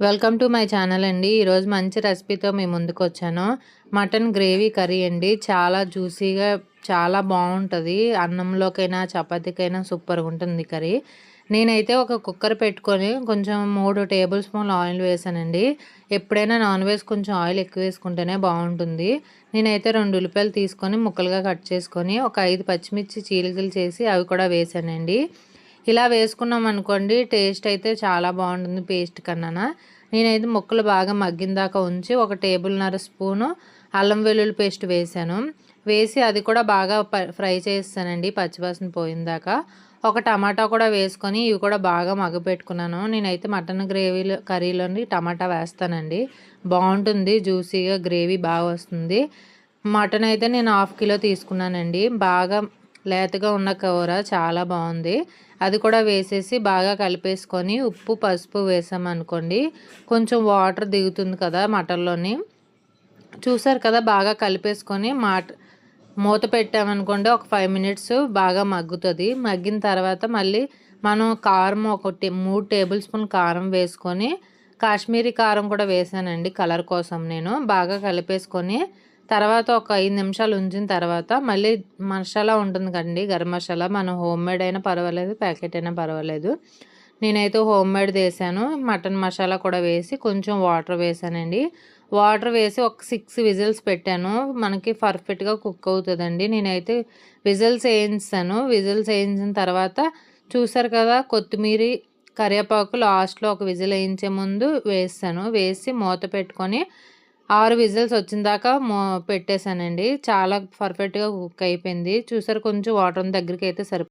Welcome to my channel అండి. ఈరోజు మంచి రెసిపీతో మీ ముందుకు వచ్చాను మటన్ గ్రేవీ కర్రీ అండి. చాలా జ్యూసీగా చాలా బాగుంటుంది. అన్నంలోకైనా చపాతీకైనా సూపర్గా ఉంటుంది కర్రీ. నేనైతే ఒక కుక్కర్ పెట్టుకొని కొంచెం మూడు టేబుల్ స్పూన్లు ఆయిల్ వేసానండి. ఎప్పుడైనా నాన్ వెజ్ కొంచెం ఆయిల్ ఎక్కువ వేసుకుంటేనే బాగుంటుంది. నేనైతే రెండు ఉల్లిపాయలు తీసుకొని ముక్కలుగా కట్ చేసుకొని ఒక ఐదు పచ్చిమిర్చి చీలికలు చేసి అవి కూడా వేసానండి. ఇలా వేసుకున్నాం అనుకోండి టేస్ట్ అయితే చాలా బాగుంటుంది పేస్ట్ కన్నా నేనైతే ముక్కలు బాగా మగ్గిన దాకా ఉంచి ఒక టేబుల్న్నర స్పూను అల్లం వెల్లుల్లి పేస్ట్ వేసాను. వేసి అది కూడా బాగా ఫ్రై చేస్తానండి పచ్చివాసన పోయిందాక ఒక టమాటా కూడా వేసుకొని ఇవి కూడా బాగా మగ్గపెట్టుకున్నాను నేనైతే మటన్ గ్రేవీలో కర్రీలోని టమాటా వేస్తానండి. బాగుంటుంది జ్యూసీగా గ్రేవీ బాగా వస్తుంది. మటన్ అయితే నేను హాఫ్ కిలో తీసుకున్నానండి. బాగా లేతగా ఉన్న కూర చాలా బాగుంది. అది కూడా వేసేసి బాగా కలిపేసుకొని ఉప్పు పసుపు వేసామనుకోండి కొంచెం వాటర్ దిగుతుంది కదా మటన్లోని. చూసారు కదా బాగా కలిపేసుకొని మాట మూత పెట్టామనుకోండి ఒక ఫైవ్ మినిట్స్ బాగా మగ్గుతుంది. మగ్గిన తర్వాత మళ్ళీ మనం కారం ఒకటి మూడు టేబుల్ స్పూన్ కారం వేసుకొని కాశ్మీరీ కారం కూడా వేసానండి కలర్ కోసం నేను. బాగా కలిపేసుకొని తర్వాత ఒక ఐదు నిమిషాలు ఉంచిన తర్వాత మళ్ళీ మసాలా ఉంటుంది కండి గరం మసాలా. మనం హోమ్ మేడ్ అయినా పర్వాలేదు ప్యాకెట్ అయినా పర్వాలేదు. నేనైతే హోమ్ మేడ్ వేసాను మటన్ మసాలా కూడా వేసి కొంచెం వాటర్ వేసానండి. వాటర్ వేసి ఒక సిక్స్ విజిల్స్ పెట్టాను. మనకి పర్ఫెక్ట్గా కుక్ అవుతుందండి. నేనైతే విజిల్స్ వేయించాను. విజిల్స్ వేయించిన తర్వాత చూసారు కదా కొత్తిమీర కరివేపాకు లాస్ట్లో ఒక విజిల్ వేయించే ముందు వేస్తాను. వేసి మూత పెట్టుకొని ఆరు విజిల్స్ వచ్చిన దాకా పెట్టేశానండి. చాలా పర్ఫెక్ట్గా కుక్ అయిపోయింది. చూసారు కొంచెం వాటర్ దగ్గరికి అయితే సరిపోయింది